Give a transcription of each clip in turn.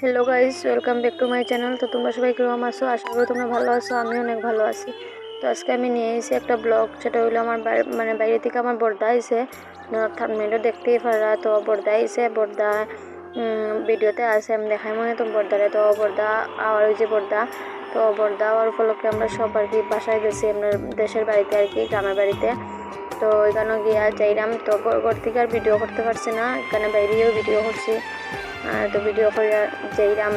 Hello guys welcome back to my channel তো তোমরা সবাই কীরকম আছো? আশা করি তোমরা ভালো আছো আমি অনেক ভালো আছি। তো আজকে আমি নিয়ে এসেছি একটা ব্লগ সেটা হলো আমার মানে বাইরে থেকে আমার বর্দা আইসে থামনেলও দেখতেই পারা, তো বর্দা আইসে বর্দা ভিডিওতে আছে, আমি দেখাই মনে তো বর্দারে। তো বর্দা, আর ওই যে বর্দা, তো বর্দা আর উপলক্ষে আমরা সব আর কি বাসায় গেছি, আমরা দেশের বাড়িতে আর কি, গ্রামের বাড়িতে। তো এখানে গিয়া যাইলাম তো ঘর থেকে আর ভিডিও করতে পারছি না, এখানে বাইরেও ভিডিও করছি। তো ভিডিও করে যাইলাম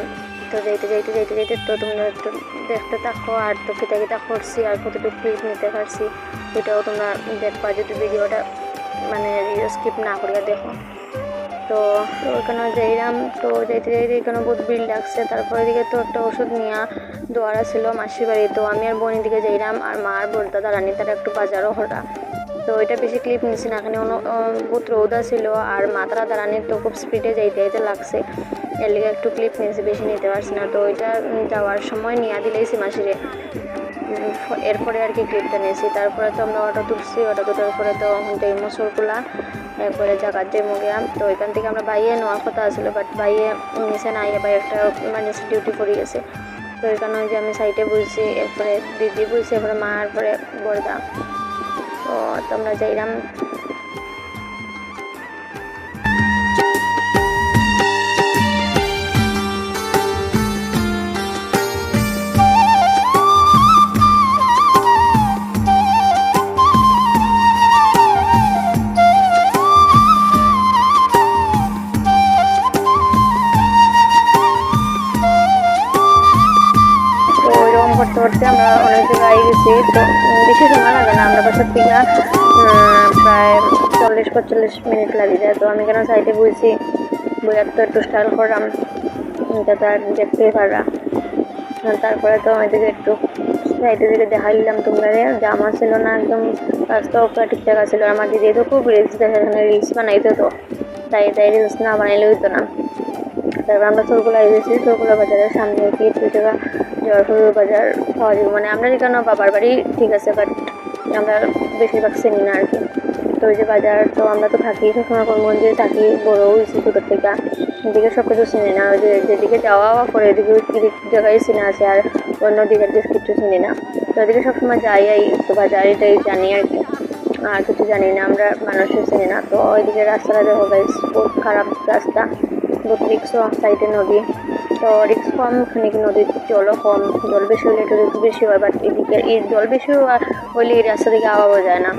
তো যাইতে যাইতে যাইতে যাইতে তো তোমরা একটু দেখতে থাকো আর তো কিতা কিতা করছি আর কতটুকু ক্লিপ নিতে পারছি, এটাও তোমরা দেখবা যদি ভিডিওটা মানে স্কিপ না করিয়া দেখো। তো ওখানে যাইলাম তো যাইতে যাইতে এখানে বহুত বিল লাগছে। তারপরে দিকে তো একটা ওষুধ নিয়ে দোয়ারা ছিল মাসির বাড়ি তো আমি আর বোনের দিকে যাইলাম আর মা আর বোরদা দাঁড়ানি, তারা একটু বাজারও হরা তো এটা বেশি ক্লিপ নিছি না এখানে অন্য বহুত রৌদা ছিল আর মাত্রা দাঁড়ানি তো খুব স্পিডে যাইতে যাইতে লাগছে। এর লিগে একটু ক্লিপ নিয়েছি বেশি নিতে পারছি না। তো ওইটা যাওয়ার সময় নিয়ে দিলেইছি মাসিরে এরপরে আর কি ক্লিপটা নিয়েছি তারপরে তো আমরা অটো তুলছি অটো তোলার পরে তো যাই মসুরগুলা এরপরে জাগার যে মুগিয়াম তো ওইখান থেকে আমরা বাইয়ে নেওয়ার কথা ছিল বাট বাইয়ে নিচে নাই বাই একটা ইমার্জেন্সি ডিউটি পড়ে গেছে। তো ওই যে আমি সাইডে বুঝছি এরপরে দিদি বুঝছি এরপরে মা, এরপরে বর্দা তো তোমরা যাইলাম তো করতে আমরা অনেক জায়গায় গেছি, তো বেশি সময় লাগে না, আমরা বাসার থেকে প্রায় চল্লিশ, পঁয়তাল্লিশ মিনিট লাগে যায়। তো আমি কেন সাইডে বুঝছি বইয়ার তো একটু স্টাইল করলাম যাতে আর দেখতেই পারা। তারপরে তো এদিকে একটু সাইডে দিকে দেখাইলাম তোমরা জামা ছিল না একদম রাস্তা উপরে ঠিকঠাক ছিল আমার দিদি তো খুব রিলস দেখে রিলস বানাইতো তো। তাই তাই রিলস না বানাইলে হইতো না। তারপর আমরা চোরগুলা গেছি চোরগুলা বাজারের সামনে কি জায়গা জয়পুর বাজার পাওয়া যাবে। মানে আমরা যেখানে বাবার বাড়ি ঠিক আছে বাট আমরা বেশিরভাগ চিনি না আর কি। তো ওই যে বাজার, তো আমরা তো থাকি, সবসময় কর্মগঞ্জে থাকি, বড় হয়েছি ছোটোর থেকে। এদিকে সব কিছু চিনি না, ওই যে যেদিকে যাওয়া করে, এদিকে জায়গায় চিনা আছে আর অন্য দিকের দিকে কিছু চিনি না। তো এদিকে সবসময় যাই, এই তো বাজার, এটাই জানি আর কি। আর কিছু জানি না, আমরা মানুষের চিনি না। তো ওইদিকে রাস্তাটা দেখো গাইস বহুত খারাপ রাস্তা। বহুত রিক্সও সাইডে নদী। তো রিক্স কম, খানিক নদীর জলও কম, জল বেশি হলে একটু রিক্স বেশি হয় বাট এদিকে এই জল বেশি হইলে এই রাস্তা থেকে আওয়াও যায় না।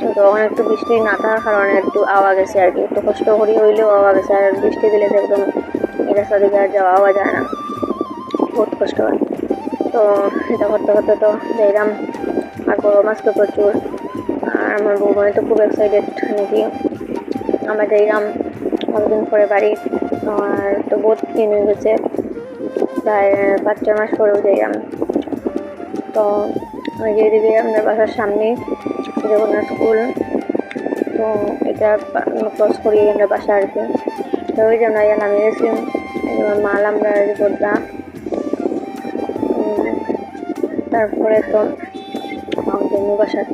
তো তখন একটু বৃষ্টি না থাকার কারণে একটু আওয়া গেছে আর কি। একটু কষ্ট করি হইলেও আওয়া গেছে আর বৃষ্টি দিলে তো একদম এই রাস্তা থেকে আর যাওয়া আওয়া যায় না। বহুত কষ্ট হয়। তো এটা করতে করতে তো যাইলাম আর গরম আসতো প্রচুর আর আমার বউ বোনে তো খুব এক্সাইটেড নাকি। আমরা যাইলাম অনেকদিন পরে বাড়ি আর তো বহুত দিন হয়ে গেছে প্রায় পাঁচ, ছয় মাস পরেও যাইলাম তো ওই যে এদিকে আমাদের বাসার সামনে জগন্নাথ স্কুল তো এটা ক্রস করিয়ে আমরা বাসা আর কি। তো ওই যে আমরা ইয়া নামিয়ে আমার মাল আমরা বদলা তারপরে তো আমাদের বাসার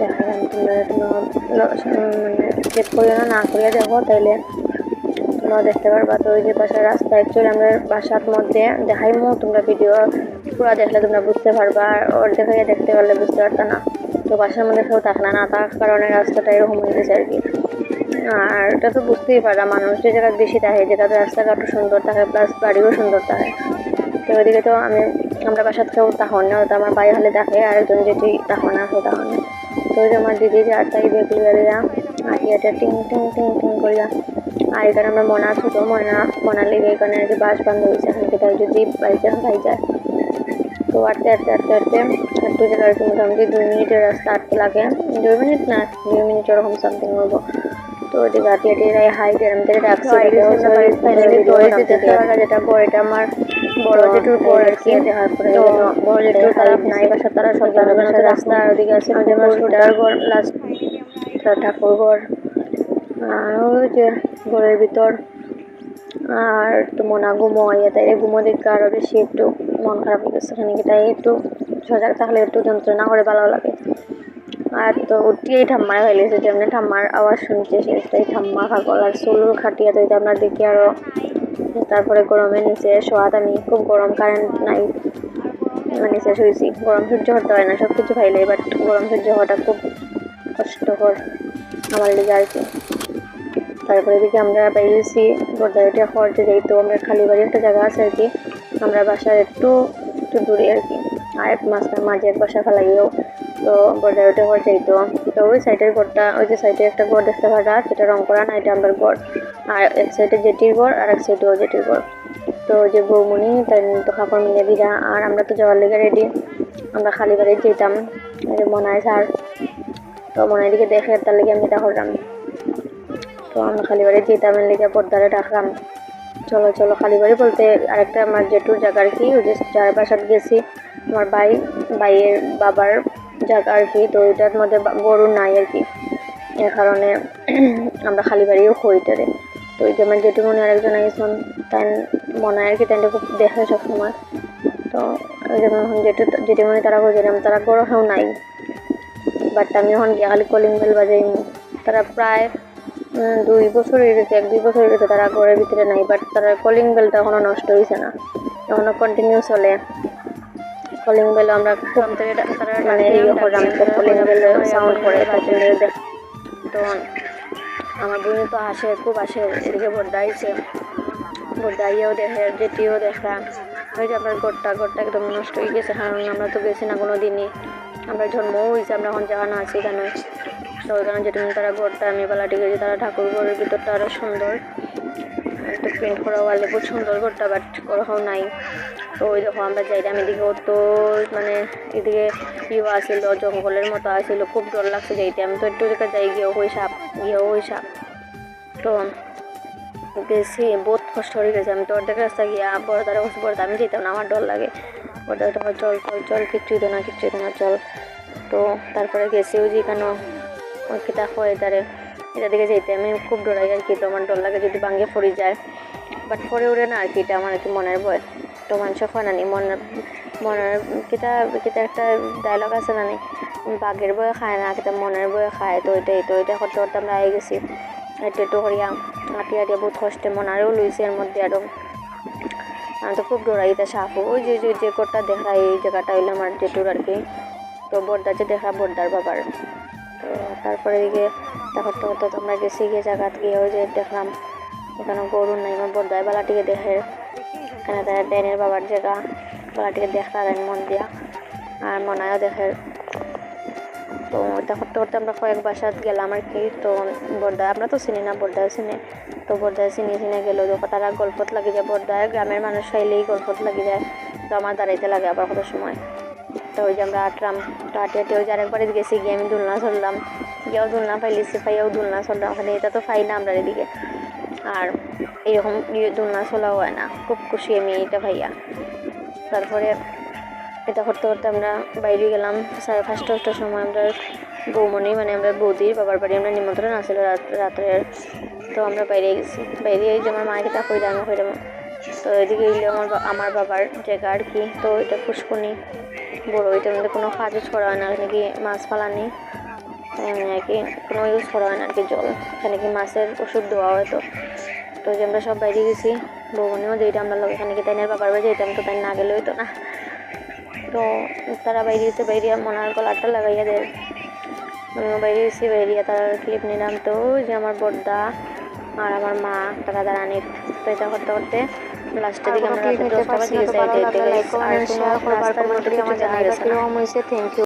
দেখালাম। তোমরা মানে চেক করিও না না করিয়া দেখো তাইলে। তোমরা দেখতে পারবা। তো ওই যে বাসার রাস্তা অ্যাকচুয়ালি আমরা বাসার মধ্যে দেখাইমো, তোমরা ভিডিও পুরো দেখলে তোমরা বুঝতে পারবা। আর ওর দেখাইয়া দেখতে পারলে বুঝতে পারতা না। তো বাসার মধ্যে কেউ থাকলে না, তার কারণে রাস্তাটা এরকম হয়ে গেছে আর কি। আর এটা তো বুঝতেই পারা মানুষ যে জায়গায় বেশি থাকে যেটাতে রাস্তাঘাটও সুন্দর থাকে প্লাস বাড়িও সুন্দর থাকে। তো ওইদিকে তো আমি, আমরা বাসার কেউ তখন না, তো আমার বাইরে হলে দেখে আর একজন যেটি তখন আসে তখন তো ওই যে আমার দিদি যে আটটাই দিয়া আর এটা টিং টিং টিং টিং করিয়া আর এখানে আমরা মনা ছোটো মনা মনার লেগে এখানে আর কি বাস বান্ধ হয়েছে। এখান থেকে যদি বাইরে খাই যায় তো আটতে আটতে আটতে আটতে একটু জায়গা আর মোটামুটি দুই মিনিটের রাস্তা আটতে লাগে। দুই মিনিট না দুই মিনিট এরকম সামথিং হব তো ওদিকে আটি আটি রাই হাই গ্রাম থেকে ডাকছে যেটা বড় এটা আমার বড় জেঠুর বড় আর কি তো বড় জেঠুর তারা নাই বাসা তারা সব রাস্তা আর ওদিকে আছে ছোটার ঘর লাস্ট ঠাকুর ঘর। যে ঘরের ভিতর আর একটু মনা ঘুমো ইয়ে তাই ঘুমো দেখতে আরও বেশি একটু মন খারাপ হয়ে গেছে খানিক, তাই একটু সজাগ থাকলে একটু যন্ত্রণা করে ভালো লাগে। আর তো উঠিয়েই ঠাম্মার হয়ে গেছে, যেমনি ঠাম্মার আওয়াজ শুনছে সে তাই ঠাম্মা খাগল আর চুল খাটিয়া তো আমরা দেখি আরও তারপরে গরমে নিচে শোয়াত আমি খুব গরম কারেন্ট নাই মানে নিচে শুয়েছি, গরম সহ্য করতে হয় না সব কিছু খাইলে বাট গরম সহ্য হওয়াটা খুব কষ্টকর আমার লেগে আর কি। তারপরে এদিকে আমরা বেরিয়েছি বর্দারিটা খরচে যাইতো আমরা খালি বাড়ি একটা জায়গা আছে আর কি, আমরা বাসার একটু একটু দূরে আর কি। আর এক মাসটার মাঝে এক বাসা ফেলাইও তো বর্দারিটা ঘর যাইতো তো ওই সাইডের ঘরটা, ওই যে সাইডে একটা ঘর দেখতে পারা সেটা রং করা না, এটা আমার ঘর। আর এক সাইডে জেটির ঘর, আর এক সাইডে ও জেটির ঘর। তো যে বৌমনি তাই তো কাপড় মিলে দিরা আর আমরা তো যাওয়ার লেগে রেডি আমরা খালি বাড়ি যেতাম এই যে মনায় স্যার। তো মনায় দিকে দেখে তার লেগে আমি এটা করলাম। তো আমরা খালিবাড়ি যেতাম লেগে পর্দারে ডাকলাম। চলো চলো খালিবাড়ি বলতে আরেকটা আমার জেঠুর জায়গা আর কি, ওই যে যার বাসাত গেছি। আমার ভাই, ভাইয়ের বাবার জায়গা আর কি, তো ওইটার মধ্যে গরু নাই আর কি। এর কারণে আমরা খালিবাড়িও খইটারে তো ওই যে আমার জেঠুমনি আরেকজন আইসন তাই মনে আর কি তাই খুব দেখে সবসময়। তো ওই যেমন জেঠু জেঠিমনি তারা কইছিলাম তারা গরু নাই, বাট আমি এখন গিয়ে খালি কলিং বেল বাজাই তারা প্রায় দুই বছর হয়ে গেছে এক দুই বছর হয়ে গেছে তারা ঘরের ভিতরে নাই বাট তারা কলিং বেলটা এখনও নষ্ট হয়েছে না। এখনও কন্টিনিউ চলে। কলিং বেল আমরা মানে কলিং বেল সাউন্ড করে তো আমার বোন তো আসে খুব আসে এদিকে বড্ডা আইছে বড্ডা আইয়াও দেখে যেটিও দেখা। ওই যে আপনার গোটটা গোটটা একদম নষ্ট হয়ে গেছে কারণ আমরা তো গেছি না কোনো দিনই আমরা জন্মও হয়েছে আমরা এখন যাওয়া না আছি তো ওইখানে যেটা তারা গোটটা আমি বেলাটি গেছি তারা ঠাকুর ঘরের ভিতরটা আরও সুন্দর। একটু প্রিন্ট করা ওয়ালে খুব সুন্দর গোটটা বাট কোথাও নাই। তো ওই দেখো আমরা যাইলাম এদিকে অত মানে এদিকে ইয়ে আসিল, জঙ্গলের মতো আসিল, খুব ডর লাগছে যাইতে। আমি তো একটু জায়গায় যাই, গিয়েও ওই সাপ গিয়েও হই সাপ তো গেছি, বহুত কষ্ট হয়ে গেছে। আমি তো অর্ধেক রাস্তা গিয়া বড়দারে বসে বড়দা আমি যেতাম না, আমার ডর লাগে। বড়দা চল চল চল কিচ্ছুই তো না, কিচ্ছুই তো না চল তো তারপরে গেছি ওই যে কেন ওই কিতা হয় তারে এটা দিকে যেতে আমি খুব ডরাই আর কি তো আমার ডর লাগে যদি ভাঙ্গে পড়ে যায়। বাট পরে উড়ে না আর কি, এটা আমার আর কি মনের ভয়। তো মানুষ হয় না নি মনের কিতা কিতা একটা ডায়লগ আছে না নি? বাঘের বয়ে খায় না, কিতা মনের বয়ে খায়, তো ওইটাই তো এটা করতে করতে আমরা আই গেছি। একটু একটু করিয়া হাঁটি হাঁটিয়া বহুত কষ্টে মনারেও লইছে এর মধ্যে আরও আমি তো খুব ডরাই তা সাপও ওই যে যে যে কোটটা দেখা এই জায়গাটা হইল আমার জেঠুর আর কি। তো বর্দা যে দেখা বর্দার বাবার। তারপরে দিকে দেখো তো তো তোমরা গেছি গিয়ে জায়গাত গিয়ে ওই যে দেখলাম, এখানে গরু নাই, আমার বর্দায় বেলাটিকে দেখে। এখানে তার ড্যানের বাবার জায়গা, বেলাটিকে দেখা দেন মন দিয়া, আর মনায়ও দেখে। তো ওটা করতে করতে আমরা কয়েক বাসাত গেলাম আর কি, তো বর্দা আমরা তো চিনি না বর্দায় চিনে। তো বর্দায় চিনি চিনে গেলো তো তারা গল্পত লাগি যায় বর্দায় গ্রামের মানুষ খাইলেই গল্পত লাগি যায়, তো আমার দাঁড়াইতে লাগে আবার কত সময়। তো ওই যে আমরা আটলাম, তো আটে আটে ওই যে আরেকবার গেছি গিয়ে আমি দুলনা চললাম গিয়েও দুলনা পাইলিছি পাইয়াও দুলনা চললাম ওখানে এটা তো পাই না আমরা এদিকে। আর এরকম দুলনা চলাও হয় না। খুব খুশি আমি এটা ভাইয়া। তারপরে এটা করতে করতে আমরা বাইরে গেলাম। সাড়ে পাঁচটা দশটার সময় আমরা বৌমনি মানে আমরা বৌদির বাবার বাড়ি আমরা নিমন্ত্রণ আসলে রাত্রে তো আমরা বাইরে গেছি। বাইরে যে আমার মাকে তা কইলাম কইলাম তো এদিকে এলো আমার আমার বাবার জায়গা আর কি। তো এটা পুষ্কনি বড়, এটার মধ্যে কোনো কাজ করা হয় না নাকি মাছ ফালানি এমনি আর কি কোনো ইউজ করা হয় না আর কি জল। এখানে কি মাছের ওষুধ দেওয়া হয় তো। তো যে আমরা সব বাইরে গেছি, বৌমনিও যেটা আমরা লোক এখানে কি তাইনের বাবার বাড়ি যেতাম তো তাই না গেলে হইতো না। তো তারা বাইরে গেছে, বাইরে মনার গলাটা লাগাইয়া দেয়। আমিও বাইরে গেছি বাইরিয়া তার ক্লিপ নিলাম তো। যে আমার বড়দা আর আমার মা, তারা দাঁড়ানির। তো এটা করতে করতে লাস্টের দিকে আমরা রাতে দশটা বাজে গেছে। এটা এটা আর কোনো রাস্তার মধ্যে কিছু জানা গেছে না থ্যাংক ইউ